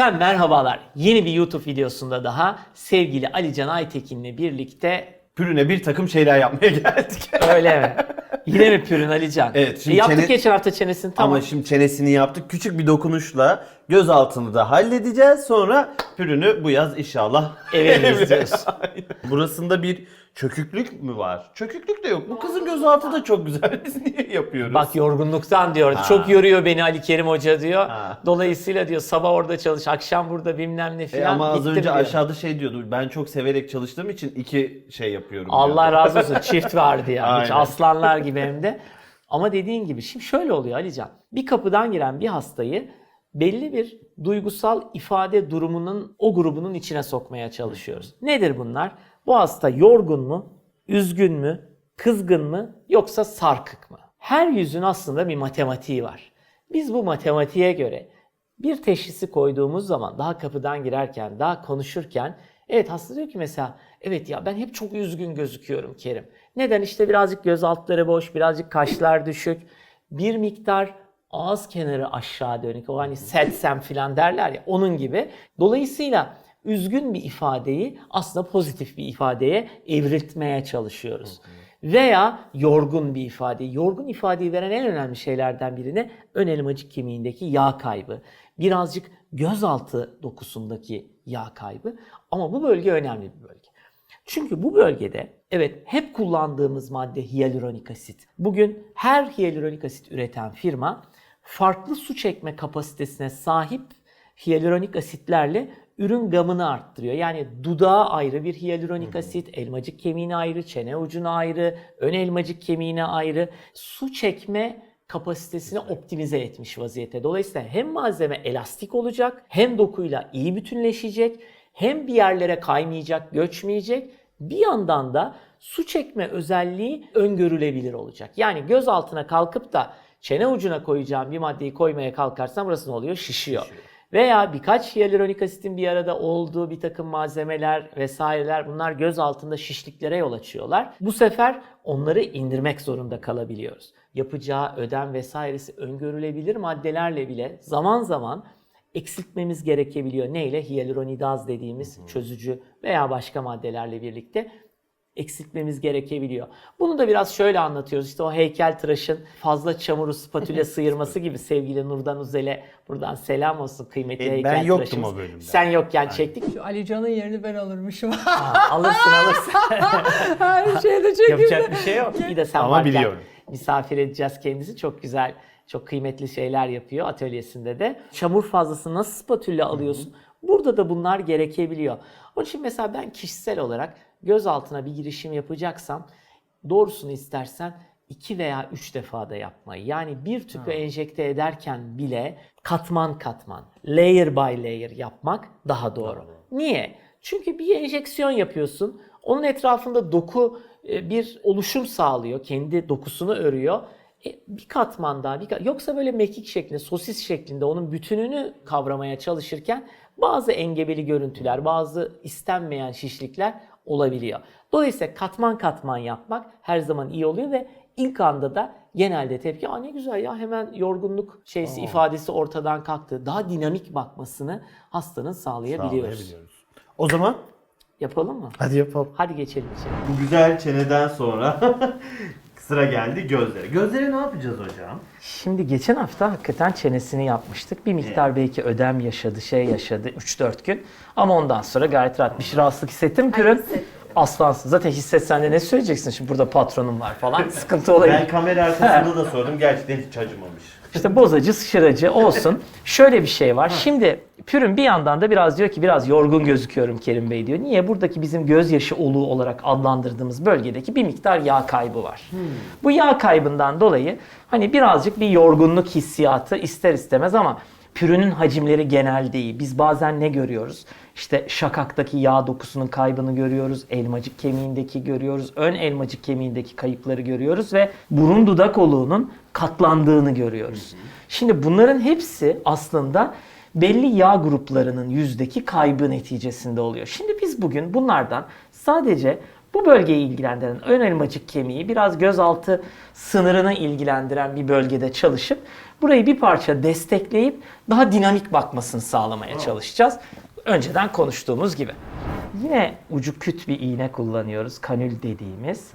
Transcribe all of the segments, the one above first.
Efendim merhabalar. Yeni bir YouTube videosunda daha sevgili Ali Can Aytekin'le birlikte Pürüne bir takım şeyler yapmaya geldik. öyle mi? Yine mi pürün Ali Can? Evet, şimdi E, yaptık çene- geçen hafta çenesini tamam. Ama şimdi çenesini yaptık. Küçük bir dokunuşla göz altını da halledeceğiz. Sonra pürünü bu yaz inşallah Eve diyoruz. Burasında bir çöküklük mü var? Çöküklük de yok. Bu kızın gözaltı da çok güzel. Biz niye yapıyoruz? Bak yorgunluktan diyor. Ha. Çok yoruyor beni Ali Kerim Hoca diyor. Ha. Dolayısıyla diyor sabah orada çalış, akşam burada bilmem ne E filan. ama az önce diyor. aşağıda şey diyordu. Ben çok severek çalıştığım için iki şey yapıyorum. Allah diyordu. razı olsun çift vardı yani. Hiç Aynen. aslanlar gibi hem de. Ama dediğin gibi şimdi şöyle oluyor Alican. Bir kapıdan giren bir hastayı belli bir duygusal ifade durumunun o grubunun içine sokmaya çalışıyoruz. Nedir bunlar? Bu hasta yorgun mu, üzgün mü, kızgın mı yoksa sarkık mı? Her yüzün aslında bir matematiği var. Biz bu matematiğe göre bir teşhisi koyduğumuz zaman daha kapıdan girerken, daha konuşurken evet hasta diyor ki mesela evet ya ben hep çok üzgün gözüküyorum Kerim. Neden? İşte birazcık göz altları boş, birazcık kaşlar düşük, bir miktar ağız kenarı aşağı dönük. O hani selsem filan derler ya onun gibi. Dolayısıyla üzgün bir ifadeyi aslında pozitif bir ifadeye evriltmeye çalışıyoruz. Veya yorgun bir ifade. Yorgun ifadeyi veren en önemli şeylerden birine ön elmacık kemiğindeki yağ kaybı. Birazcık gözaltı dokusundaki yağ kaybı. Ama bu bölge önemli bir bölge. Çünkü bu bölgede evet hep kullandığımız madde hyaluronik asit. Bugün her hyaluronik asit üreten firma farklı su çekme kapasitesine sahip hyaluronik asitlerle ürün gamını arttırıyor. Yani dudağa ayrı bir hyaluronik asit, elmacık kemiğine ayrı, çene ucuna ayrı, ön elmacık kemiğine ayrı su çekme kapasitesini optimize etmiş vaziyette. Dolayısıyla hem malzeme elastik olacak, hem dokuyla iyi bütünleşecek, hem bir yerlere kaymayacak, göçmeyecek. Bir yandan da su çekme özelliği öngörülebilir olacak. Yani göz altına kalkıp da çene ucuna koyacağım bir maddeyi koymaya kalkarsam burası ne oluyor? Şişiyor. Veya birkaç hyaluronik asitin bir arada olduğu bir takım malzemeler vesaireler bunlar göz altında şişliklere yol açıyorlar. Bu sefer onları indirmek zorunda kalabiliyoruz. Yapacağı ödem vesairesi öngörülebilir maddelerle bile zaman zaman eksiltmemiz gerekebiliyor. Neyle? Hyaluronidaz dediğimiz çözücü veya başka maddelerle birlikte eksiltmemiz gerekebiliyor. Bunu da biraz şöyle anlatıyoruz. İşte o heykel tıraşın fazla çamuru spatüle sıyırması gibi sevgili Nurdan Uzel'e buradan selam olsun kıymetli E, heykel ben yoktum tıraşımız. o bölümde. Sen yokken çektik. Şu Ali Can'ın yerini ben alırmışım. Ha, alırsın alırsın. Her şeyde çekildi. Yapacak bir şey yok. Bir de sen Ama varken biliyorum. misafir edeceğiz kendisi. Çok güzel, çok kıymetli şeyler yapıyor atölyesinde de. Çamur fazlası nasıl spatülle alıyorsun? Burada da bunlar gerekebiliyor. Onun için mesela ben kişisel olarak göz altına bir girişim yapacaksam doğrusunu istersen iki veya üç defa da yapmayı. Yani bir tüpü enjekte ederken bile katman katman, layer by layer yapmak daha doğru. Niye? Çünkü bir enjeksiyon yapıyorsun. Onun etrafında doku e, bir oluşum sağlıyor. Kendi dokusunu örüyor. E, bir katman daha, bir kat- yoksa böyle mekik şeklinde, sosis şeklinde onun bütününü kavramaya çalışırken bazı engebeli görüntüler, bazı istenmeyen şişlikler olabiliyor. Dolayısıyla katman katman yapmak her zaman iyi oluyor ve ilk anda da genelde tepki Aa ne güzel ya hemen yorgunluk şeysi ifadesi ortadan kalktı. Daha dinamik bakmasını hastanın sağlayabiliyoruz. Sağlayabiliyoruz. O zaman Yapalım mı? hadi yapalım. Hadi geçelim içeri. Bu güzel çeneden sonra sıra geldi gözlere. Gözlere ne yapacağız hocam? Şimdi geçen hafta hakikaten çenesini yapmıştık. Bir miktar belki ödem yaşadı, şey yaşadı 3-4 gün. Ama ondan sonra gayet rahat bir şey rahatsızlık hissettin mi Pürün? hissettim. Aslansın. Zaten hissetsen de ne söyleyeceksin? Şimdi burada patronum var falan. Sıkıntı olabilir. Ben kamera arkasında da sordum. Gerçekten hiç acımamış. İşte bozacı, şıracı olsun. Şöyle bir şey var. Şimdi Pürün bir yandan da biraz diyor ki biraz yorgun gözüküyorum Kerim Bey diyor. Niye? Buradaki bizim gözyaşı oluğu olarak adlandırdığımız bölgedeki bir miktar yağ kaybı var. Bu yağ kaybından dolayı hani birazcık bir yorgunluk hissiyatı ister istemez ama Pürünün hacimleri genel değil. Biz bazen ne görüyoruz? İşte şakaktaki yağ dokusunun kaybını görüyoruz. Elmacık kemiğindeki görüyoruz. Ön elmacık kemiğindeki kayıpları görüyoruz ve burun dudak oluğunun katlandığını görüyoruz. Şimdi bunların hepsi aslında belli yağ gruplarının yüzdeki kaybı neticesinde oluyor. Şimdi biz bugün bunlardan sadece Bu bölgeyi ilgilendiren ön elmacık kemiği biraz gözaltı sınırını ilgilendiren bir bölgede çalışıp burayı bir parça destekleyip daha dinamik bakmasını sağlamaya çalışacağız. Önceden konuştuğumuz gibi. Yine ucu küt bir iğne kullanıyoruz. Kanül dediğimiz.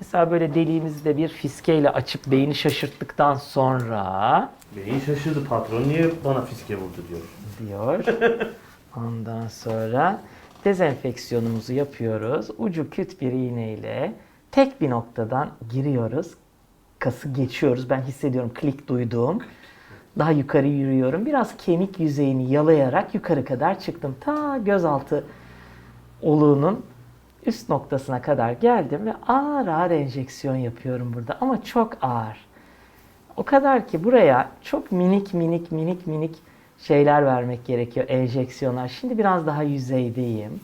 Mesela böyle deliğimizi de bir fiskeyle açıp beyni şaşırttıktan sonra Beyin şaşırdı patron niye bana fiske vurdu diyor. diyor. Ondan sonra dezenfeksiyonumuzu yapıyoruz. Ucu küt bir iğneyle tek bir noktadan giriyoruz. Kası geçiyoruz. Ben hissediyorum klik duyduğum. Daha yukarı yürüyorum. Biraz kemik yüzeyini yalayarak yukarı kadar çıktım. Ta gözaltı oluğunun üst noktasına kadar geldim ve ağır ağır enjeksiyon yapıyorum burada. Ama çok ağır. O kadar ki buraya çok minik minik minik minik şeyler vermek gerekiyor. Enjeksiyonlar. Şimdi biraz daha yüzeydeyim.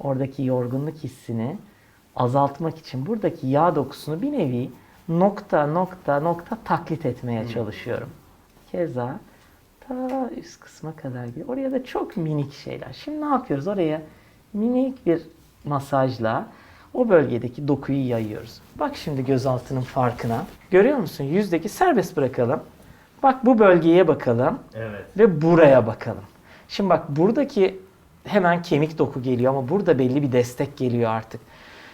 Oradaki yorgunluk hissini azaltmak için buradaki yağ dokusunu bir nevi nokta nokta nokta taklit etmeye çalışıyorum. Keza ta üst kısma kadar gidiyor. Oraya da çok minik şeyler. Şimdi ne yapıyoruz? Oraya minik bir masajla o bölgedeki dokuyu yayıyoruz. Bak şimdi gözaltının farkına. Görüyor musun? Yüzdeki serbest bırakalım. Bak bu bölgeye bakalım Evet. ve buraya bakalım. Şimdi bak buradaki hemen kemik doku geliyor ama burada belli bir destek geliyor artık.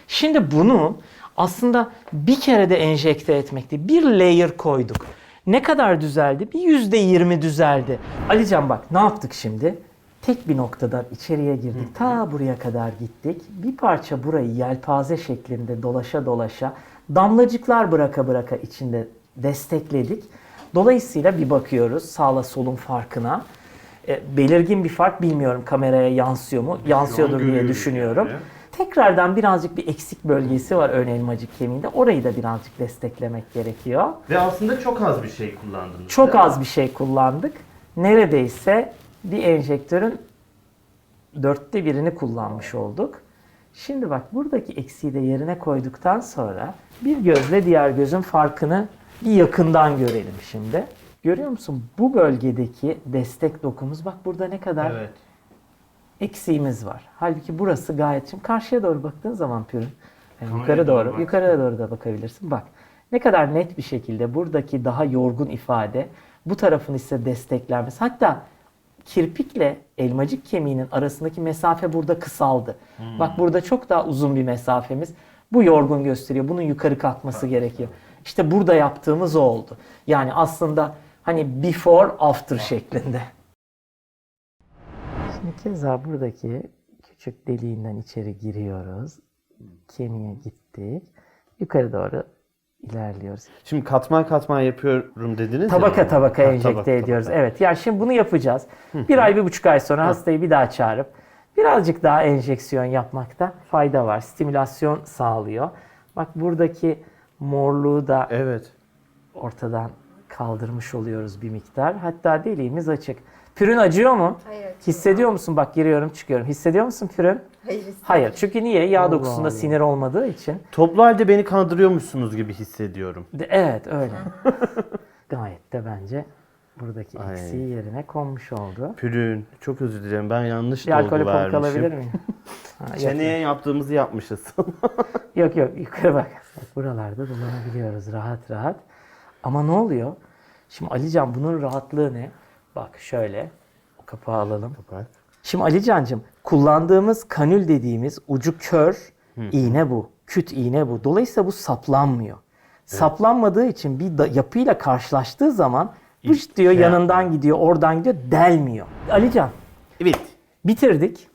Şimdi bunu aslında bir kere de enjekte etmekti. Bir layer koyduk. Ne kadar düzeldi? Bir yüzde yirmi düzeldi. Alican bak ne yaptık şimdi? Tek bir noktadan içeriye girdik. Ta buraya kadar gittik. Bir parça burayı yelpaze şeklinde dolaşa dolaşa damlacıklar bıraka bıraka içinde destekledik. Dolayısıyla bir bakıyoruz sağla solun farkına. E, belirgin bir fark bilmiyorum kameraya yansıyor mu? Yansıyordur diye düşünüyorum. yani. Tekrardan birazcık bir eksik bölgesi var ön elmacık kemiğinde. Orayı da birazcık desteklemek gerekiyor. Ve aslında çok az bir şey kullandınız. Çok az bir şey kullandık. Neredeyse bir enjektörün dörtte birini kullanmış olduk. Şimdi bak buradaki eksiği de yerine koyduktan sonra bir gözle diğer gözün farkını bir yakından görelim şimdi. Görüyor musun? Bu bölgedeki destek dokumuz bak burada ne kadar Evet. eksiğimiz var. Halbuki burası gayet şimdi karşıya doğru baktığın zaman pürün yani yukarı doğru doğru, yukarıya doğru da bakabilirsin. Bak ne kadar net bir şekilde buradaki daha yorgun ifade bu tarafın ise desteklenmesi. Hatta kirpikle elmacık kemiğinin arasındaki mesafe burada kısaldı. Hmm. Bak burada çok daha uzun bir mesafemiz. Bu yorgun gösteriyor. Bunun yukarı kalkması gerekiyor. İşte burada yaptığımız o oldu. Yani aslında hani before after şeklinde. Şimdi keza buradaki küçük deliğinden içeri giriyoruz. Kemiğe gittik. Yukarı doğru ilerliyoruz. Şimdi katman katman yapıyorum dediniz Tabaka ya. tabaka Ha, enjekte tabaka, ediyoruz. tabaka. Evet. Yani şimdi bunu yapacağız. Bir ay, bir buçuk ay sonra hastayı bir daha çağırıp birazcık daha enjeksiyon yapmakta fayda var. Stimülasyon sağlıyor. Bak buradaki morluğu da Evet. ortadan kaldırmış oluyoruz bir miktar. Hatta deliğimiz açık. Pürün acıyor mu? Hayır. Hissediyor musun? Bak giriyorum çıkıyorum. Hissediyor musun pürün? Hayır. Hayır. Çünkü niye? Yağ dokusunda sinir olmadığı için. Toplu halde beni kandırıyormuşsunuz gibi hissediyorum. De- evet öyle. Gayet de bence buradaki Ay. eksiği yerine konmuş oldu. Pürün. Çok özür dilerim. Ben yanlış Bir dolgu vermişim. alabilir miyim? Ha, Çeneye yaptığımızı yapmışız. yok yok yukarı bak. Buralarda dolanabiliyoruz rahat rahat. Ama ne oluyor? Şimdi Alican bunun rahatlığı ne? Bak şöyle. O kapağı alalım. Bak. Şimdi Alican'cığım kullandığımız kanül dediğimiz ucu kör iğne bu. Küt iğne bu. Dolayısıyla bu saplanmıyor. Saplanmadığı için bir da- yapıyla karşılaştığı zaman vış diyor şey yanından gidiyor, oradan gidiyor, delmiyor. Alican Evet. bitirdik.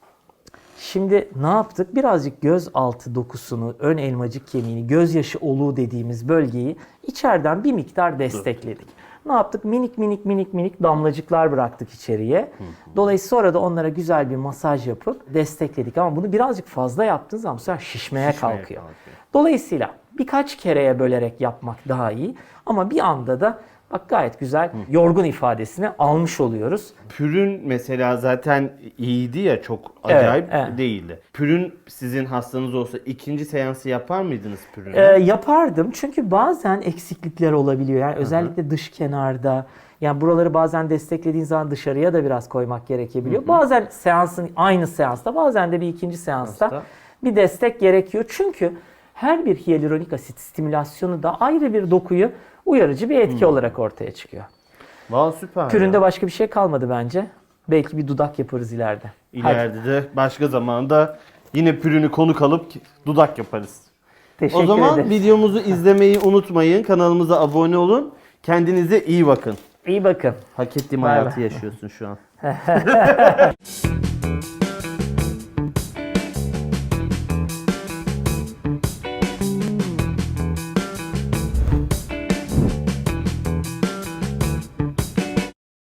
Şimdi ne yaptık? Birazcık göz altı dokusunu, ön elmacık kemiğini, gözyaşı oluğu dediğimiz bölgeyi içeriden bir miktar destekledik. Ne yaptık? Minik minik minik minik damlacıklar bıraktık içeriye. Dolayısıyla sonra da onlara güzel bir masaj yapıp destekledik. Ama bunu birazcık fazla yaptığın zaman bu sefer şişmeye, Şişmeye kalkıyor. kalkıyor. Dolayısıyla birkaç kereye bölerek yapmak daha iyi. Ama bir anda da bak gayet güzel yorgun ifadesini almış oluyoruz. Pürün mesela zaten iyiydi ya çok acayip evet. değildi. Pürün sizin hastanız olsa ikinci seansı yapar mıydınız pürünü? Ee, yapardım çünkü bazen eksiklikler olabiliyor. Yani özellikle dış kenarda yani buraları bazen desteklediğin zaman dışarıya da biraz koymak gerekebiliyor. Bazen seansın aynı seansta bazen de bir ikinci seansta Seansta. bir destek gerekiyor. Çünkü her bir hyaluronik asit stimülasyonu da ayrı bir dokuyu uyarıcı bir etki olarak ortaya çıkıyor. Vay süper. Püründe ya. başka bir şey kalmadı bence. Belki bir dudak yaparız ileride. Hadi, İleride de başka zamanda yine pürünü konuk alıp dudak yaparız. teşekkür o zaman ederim. videomuzu izlemeyi unutmayın. Kanalımıza abone olun. Kendinize iyi bakın. İyi bakın. Hak ettiğim hayatı yaşıyorsun şu an.